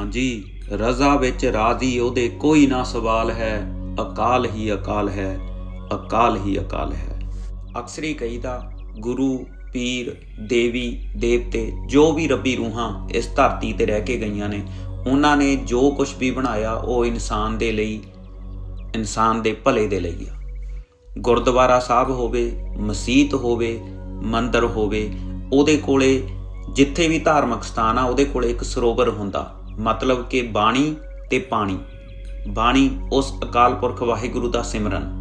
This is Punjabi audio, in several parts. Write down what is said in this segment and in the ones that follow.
ਹਾਂਜੀ, ਰਜ਼ਾ ਵਿੱਚ ਰਾਜ਼ੀ ਉਹਦੇ ਕੋਈ ਨਾ ਸਵਾਲ ਹੈ, ਅਕਾਲ ਹੀ ਅਕਾਲ ਹੈ, ਅਕਾਲ ਹੀ ਅਕਾਲ ਹੈ। ਅਕਸਰ ਹੀ ਕਹੀਦਾ, ਗੁਰੂ, ਪੀਰ, ਦੇਵੀ, ਦੇਵਤੇ, ਜੋ ਵੀ ਰੱਬੀ ਰੂਹਾਂ ਇਸ ਧਰਤੀ ਤੇ ਰਹਿ ਕੇ ਗਈਆਂ ਨੇ, ਉਹਨਾਂ ਨੇ ਜੋ ਕੁਝ ਵੀ ਬਣਾਇਆ, ਉਹ ਇਨਸਾਨ ਦੇ ਲਈ, ਇਨਸਾਨ ਦੇ ਭਲੇ ਦੇ ਲਈ ਆ। ਗੁਰਦੁਆਰਾ ਸਾਹਿਬ ਹੋਵੇ, ਮਸਜਿਦ ਹੋਵੇ, ਮੰਦਰ ਹੋਵੇ, ਉਹਦੇ ਕੋਲੇ ਜਿੱਥੇ ਵੀ ਧਾਰਮਿਕ ਸਥਾਨ ਆ, ਉਹਦੇ ਕੋਲੇ ਇੱਕ ਸਰੋਵਰ ਹੁੰਦਾ। ਮਤਲਬ ਕਿ ਬਾਣੀ ਤੇ ਪਾਣੀ। ਬਾਣੀ ਉਸ ਅਕਾਲ ਪੁਰਖ ਵਾਹਿਗੁਰੂ ਦਾ ਸਿਮਰਨ।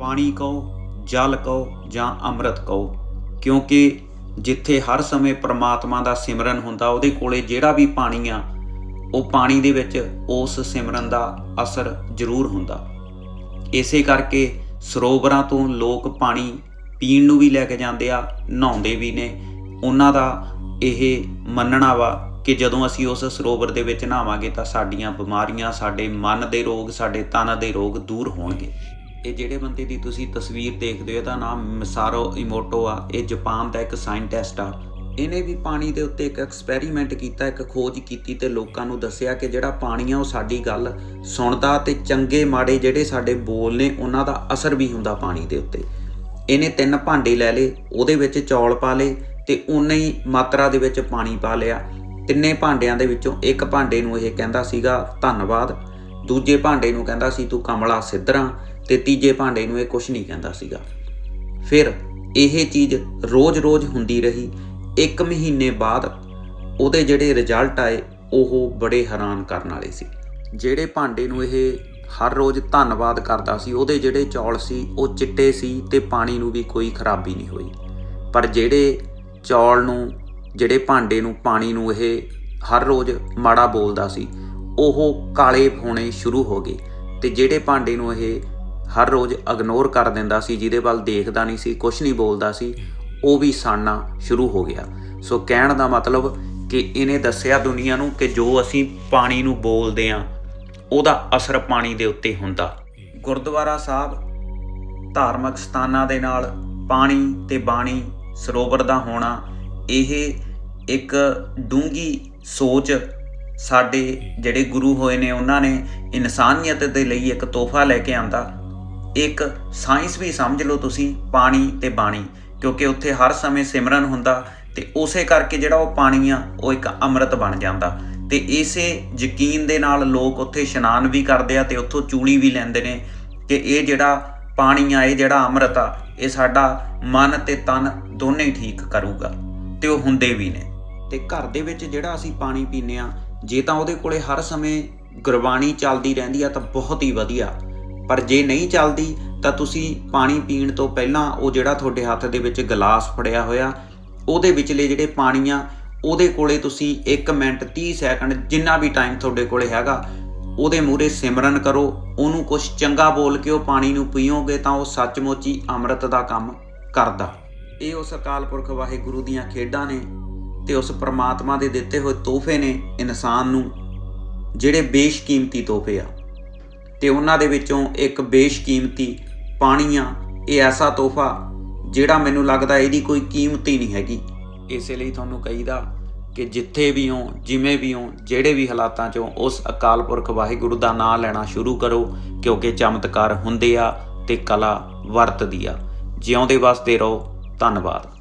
ਪਾਣੀ ਕਹੋ, ਜਲ ਕਹੋ ਜਾਂ ਅੰਮ੍ਰਿਤ ਕਹੋ, ਕਿਉਂਕਿ ਜਿੱਥੇ ਹਰ ਸਮੇਂ ਪ੍ਰਮਾਤਮਾ ਦਾ ਸਿਮਰਨ ਹੁੰਦਾ, ਉਹਦੇ ਕੋਲੇ ਜਿਹੜਾ ਵੀ ਪਾਣੀ ਆ, ਉਹ ਪਾਣੀ ਦੇ ਵਿੱਚ ਉਸ ਸਿਮਰਨ ਦਾ ਅਸਰ ਜ਼ਰੂਰ ਹੁੰਦਾ। ਇਸੇ ਕਰਕੇ ਸਰੋਵਰਾਂ ਤੋਂ ਲੋਕ ਪਾਣੀ ਪੀਣ ਨੂੰ ਵੀ ਲੈ ਕੇ ਜਾਂਦੇ ਆ, ਨਹਾਉਂਦੇ ਵੀ ਨੇ। ਉਹਨਾਂ ਦਾ ਇਹ ਮੰਨਣਾ ਵਾ ਕਿ ਜਦੋਂ ਅਸੀਂ ਉਸ ਸਰੋਵਰ ਦੇ ਵਿੱਚ ਨਹਾਵਾਂਗੇ ਤਾਂ ਸਾਡੀਆਂ ਬਿਮਾਰੀਆਂ, ਸਾਡੇ ਮਨ ਦੇ ਰੋਗ, ਸਾਡੇ ਤਨ ਦੇ ਰੋਗ ਦੂਰ ਹੋਣਗੇ। ਇਹ ਜਿਹੜੇ ਬੰਦੇ ਦੀ ਤੁਸੀਂ ਤਸਵੀਰ ਦੇਖਦੇ ਹੋ, ਇਹਦਾ ਨਾਮ ਮਿਸਾਰੋ ਇਮੋਟੋ ਆ। ਇਹ ਜਾਪਾਨ ਦਾ ਇੱਕ ਸਾਇੰਟਿਸਟ ਆ। ਇਹਨੇ ਵੀ ਪਾਣੀ ਦੇ ਉੱਤੇ ਇੱਕ ਐਕਸਪੈਰੀਮੈਂਟ ਕੀਤਾ, ਇੱਕ ਖੋਜ ਕੀਤੀ ਤੇ ਲੋਕਾਂ ਨੂੰ ਦੱਸਿਆ ਕਿ ਜਿਹੜਾ ਪਾਣੀ ਆ ਉਹ ਸਾਡੀ ਗੱਲ ਸੁਣਦਾ ਤੇ ਚੰਗੇ ਮਾੜੇ ਜਿਹੜੇ ਸਾਡੇ ਬੋਲ ਨੇ, ਉਹਨਾਂ ਦਾ ਅਸਰ ਵੀ ਹੁੰਦਾ ਪਾਣੀ ਦੇ ਉੱਤੇ। ਇਹਨੇ ਤਿੰਨ ਭਾਂਡੇ ਲੈ ਲਏ, ਉਹਦੇ ਵਿੱਚ ਚੌਲ ਪਾ ਲਏ ਤੇ ਉਨੇ ਹੀ ਮਾਤਰਾ ਦੇ ਵਿੱਚ ਪਾਣੀ ਪਾ ਲਿਆ। ਤਿੰਨੇ ਭਾਂਡਿਆਂ ਦੇ ਵਿੱਚੋਂ ਇੱਕ ਭਾਂਡੇ ਨੂੰ ਇਹ ਕਹਿੰਦਾ ਸੀਗਾ, ਧੰਨਵਾਦ। ਦੂਜੇ ਭਾਂਡੇ ਨੂੰ ਕਹਿੰਦਾ ਸੀ, ਤੂੰ ਕਮਲਾ ਸਿੱਧਰਾ ਤੇ ਤੀਜੇ ਭਾਂਡੇ ਨੂੰ ਇਹ ਕੁਝ ਨਹੀਂ ਕਹਿੰਦਾ ਸੀਗਾ। ਫਿਰ ਇਹ ਚੀਜ਼ ਰੋਜ਼-ਰੋਜ਼ ਹੁੰਦੀ ਰਹੀ। ਇੱਕ ਮਹੀਨੇ ਬਾਅਦ ਉਹਦੇ ਜਿਹੜੇ ਰਿਜ਼ਲਟ ਆਏ, ਉਹ ਬੜੇ ਹੈਰਾਨ ਕਰਨ ਵਾਲੇ ਸੀ। ਜਿਹੜੇ ਭਾਂਡੇ ਨੂੰ ਇਹ ਹਰ ਰੋਜ਼ ਧੰਨਵਾਦ ਕਰਦਾ ਸੀ, ਉਹਦੇ ਜਿਹੜੇ ਚੌਲ ਸੀ, ਉਹ ਚਿੱਟੇ ਸੀ ਤੇ ਪਾਣੀ ਨੂੰ ਵੀ ਕੋਈ ਖਰਾਬੀ ਨਹੀਂ ਹੋਈ। ਪਰ ਜਿਹੜੇ ਚੌਲ ਨੂੰ ਜਿਹੜੇ ਭਾਂਡੇ ਨੂੰ, ਪਾਣੀ ਨੂੰ ਇਹ ਹਰ ਰੋਜ਼ ਮਾੜਾ ਬੋਲਦਾ ਸੀ, ਉਹ ਕਾਲੇ ਹੋਣੇ ਸ਼ੁਰੂ ਹੋ ਗਏ ਤੇ ਜਿਹੜੇ ਭਾਂਡੇ ਨੂੰ ਇਹ ਹਰ ਰੋਜ਼ ਇਗਨੋਰ ਕਰ ਦਿੰਦਾ ਸੀ, ਜਿਹਦੇ ਵੱਲ ਦੇਖਦਾ ਨਹੀਂ ਸੀ ਕੁਝ ਨਹੀਂ ਬੋਲਦਾ ਸੀ, ਉਹ ਵੀ ਸਾੜਨਾ ਸ਼ੁਰੂ ਹੋ ਗਿਆ। ਸੋ ਕਹਿਣ ਦਾ ਮਤਲਬ ਕਿ ਇਹਨੇ ਦੱਸਿਆ ਦੁਨੀਆ ਨੂੰ ਕਿ ਜੋ ਅਸੀਂ ਪਾਣੀ ਨੂੰ ਬੋਲਦੇ ਆ ਉਹਦਾ ਅਸਰ ਪਾਣੀ ਦੇ ਉੱਤੇ ਹੁੰਦਾ। ਗੁਰਦੁਆਰਾ ਸਾਹਿਬ ਧਾਰਮਿਕ ਸਥਾਨਾਂ ਦੇ ਨਾਲ ਪਾਣੀ ਤੇ ਬਾਣੀ ਸਰੋਵਰ ਦਾ ਹੋਣਾ ਇਹ ਇੱਕ ਡੂੰਗੀ ਸੋਚ ਸਾਡੇ ਜਿਹੜੇ ਗੁਰੂ ਹੋਏ ਨੇ, ਉਹਨਾਂ ਨੇ ਇਨਸਾਨੀਅਤ ਦੇ ਲਈ ਇੱਕ ਤੋਹਫਾ ਲੈ ਕੇ ਆਂਦਾ। ਇੱਕ ਸਾਇੰਸ ਵੀ ਸਮਝ ਲਓ ਤੁਸੀਂ, ਪਾਣੀ ਤੇ ਬਾਣੀ, ਕਿਉਂਕਿ ਉੱਥੇ ਹਰ ਸਮੇਂ ਸਿਮਰਨ ਹੁੰਦਾ ਤੇ ਉਸੇ ਕਰਕੇ ਜਿਹੜਾ ਉਹ ਪਾਣੀ ਆ, ਉਹ ਇੱਕ ਅੰਮ੍ਰਿਤ ਬਣ ਜਾਂਦਾ। ਤੇ ਇਸੇ ਯਕੀਨ ਦੇ ਨਾਲ ਲੋਕ ਉੱਥੇ ਇਸ਼ਨਾਨ ਵੀ ਕਰਦੇ ਆ ਤੇ ਉੱਥੋਂ ਚੂਲੀ ਵੀ ਲੈਂਦੇ ਨੇ ਕਿ ਇਹ ਜਿਹੜਾ ਪਾਣੀ ਆ, ਇਹ ਜਿਹੜਾ ਅੰਮ੍ਰਿਤ ਆ, ਇਹ ਸਾਡਾ ਮਨ ਤੇ ਤਨ ਦੋਨੇ ਠੀਕ ਕਰੂਗਾ। ਤੇ ਉਹ ਹੁੰਦੇ ਵੀ ਨੇ। ਤੇ ਘਰ ਦੇ ਵਿੱਚ ਜਿਹੜਾ ਅਸੀਂ ਪਾਣੀ ਪੀਨੇ ਆ ਜੇ ਤਾਂ ਉਹਦੇ ਕੋਲੇ ਹਰ ਸਮੇਂ ਗੁਰਬਾਣੀ ਚੱਲਦੀ ਰਹਿੰਦੀ ਆ ਤਾਂ ਬਹੁਤ ਹੀ ਵਧੀਆ। ਪਰ ਜੇ ਨਹੀਂ ਚੱਲਦੀ ਤਾਂ ਤੁਸੀਂ ਪਾਣੀ ਪੀਣ ਤੋਂ ਪਹਿਲਾਂ ਉਹ ਜਿਹੜਾ ਤੁਹਾਡੇ ਹੱਥ ਦੇ ਵਿੱਚ ਗਲਾਸ ਫੜਿਆ ਹੋਇਆ, ਉਹਦੇ ਵਿਚਲੇ ਜਿਹੜੇ ਪਾਣੀ ਆ ਉਹਦੇ ਕੋਲੇ ਤੁਸੀਂ 1 ਮਿੰਟ 30 ਸੈਕਿੰਡ ਜਿੰਨਾ ਵੀ ਟਾਈਮ ਤੁਹਾਡੇ ਕੋਲੇ ਹੈਗਾ, ਉਹਦੇ ਮੂਹਰੇ ਸਿਮਰਨ ਕਰੋ, ਉਹਨੂੰ ਕੁਝ ਚੰਗਾ ਬੋਲ ਕੇ ਉਹ ਪਾਣੀ ਨੂੰ ਪੀਓਗੇ ਤਾਂ ਉਹ ਸੱਚਮੁੱਚ ਹੀ ਅੰਮ੍ਰਿਤ ਦਾ ਕੰਮ ਕਰਦਾ। ਇਹ ਉਸ ਅਕਾਲ ਪੁਰਖ ਵਾਹਿਗੁਰੂ ਦੀਆਂ ਖੇਡਾਂ ਨੇ ਤੇ ਉਸ ਪ੍ਰਮਾਤਮਾ ਦੇ ਦਿੱਤੇ ਹੋਏ ਤੋਹਫੇ ਨੇ ਇਨਸਾਨ ਨੂੰ, ਜਿਹੜੇ ਬੇਸ਼ਕੀਮਤੀ ਤੋਹਫੇ ਆ। ਤੇ ਉਹਨਾਂ ਦੇ ਵਿੱਚੋਂ ਇੱਕ ਬੇਸ਼ਕੀਮਤੀ ਪਾਣੀ ਆ ਇਹ ਐਸਾ ਤੋਹਫਾ ਜਿਹੜਾ ਮੈਨੂੰ ਲੱਗਦਾ ਇਹਦੀ ਕੋਈ ਕੀਮਤ ਹੀ ਨਹੀਂ ਹੈਗੀ। ਇਸੇ ਲਈ ਤੁਹਾਨੂੰ ਕਹੀਦਾ ਕਿ ਜਿੱਥੇ ਵੀ ਹੋ, ਜਿਵੇਂ ਵੀ ਹੋ, ਜਿਹੜੇ ਵੀ ਹਾਲਾਤਾਂ 'ਚੋਂ ਉਸ ਅਕਾਲ ਪੁਰਖ ਵਾਹਿਗੁਰੂ ਦਾ ਨਾਮ ਲੈਣਾ ਸ਼ੁਰੂ ਕਰੋ, ਕਿਉਂਕਿ ਚਮਤਕਾਰ ਹੁੰਦੇ ਆ ਤੇ ਕਲਾ ਵਰਤਦੀ ਆ। ਜਿਉਂਦੇ ਵਸਦੇ ਰਹੋ ਧੰਨਵਾਦ।